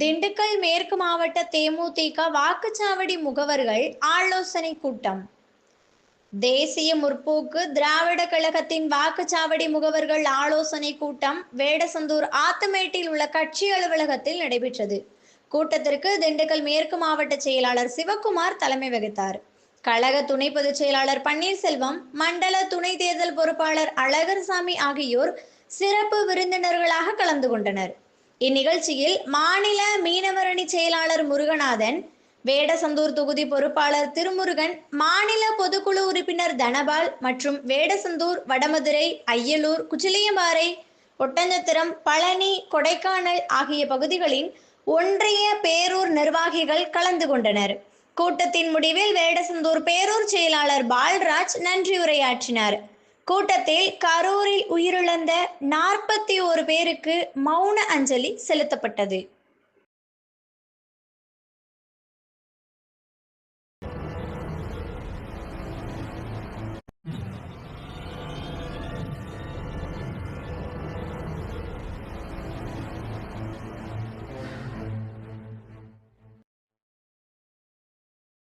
திண்டுக்கல் மேற்கு மாவட்ட தேமுதிக வாக்குச்சாவடி முகவர்கள் ஆலோசனை கூட்டம். தேசிய முற்போக்கு திராவிட கழகத்தின் வாக்குச்சாவடி முகவர்கள் ஆலோசனை கூட்டம் வேடசந்தூர் ஆத்தமேட்டில் உள்ள கட்சி அலுவலகத்தில் நடைபெற்றது. கூட்டத்திற்கு திண்டுக்கல் மேற்கு மாவட்ட செயலாளர் சிவக்குமார் தலைமை வகித்தார். கழக துணை பொதுச் செயலாளர் பன்னீர்செல்வம் மண்டல துணை தேர்தல் பொறுப்பாளர் அழகர்சாமி ஆகியோர் சிறப்பு விருந்தினர்களாக கலந்து கொண்டனர். இந்நிகழ்ச்சியில் மாநில மீனவரணி செயலாளர் முருகநாதன் வேடசந்தூர் தொகுதி பொறுப்பாளர் திருமுருகன் மாநில பொதுக்குழு உறுப்பினர் தனபால் மற்றும் வேடசந்தூர் வடமதுரை அய்யலூர் குச்சிலியம்பாறை ஒட்டஞ்சத்திரம் பழனி கொடைக்கானல் ஆகிய பகுதிகளின் ஒன்றிய பேரூர் நிர்வாகிகள் கலந்து கொண்டனர். கூட்டத்தின் முடிவில் வேடசந்தூர் பேரூர் செயலாளர் பால்ராஜ் நன்றியுரையாற்றினார். கூட்டத்தில் கரூரில் உயிரிழந்த நாற்பத்தி ஒரு பேருக்கு மௌன அஞ்சலி செலுத்தப்பட்டது.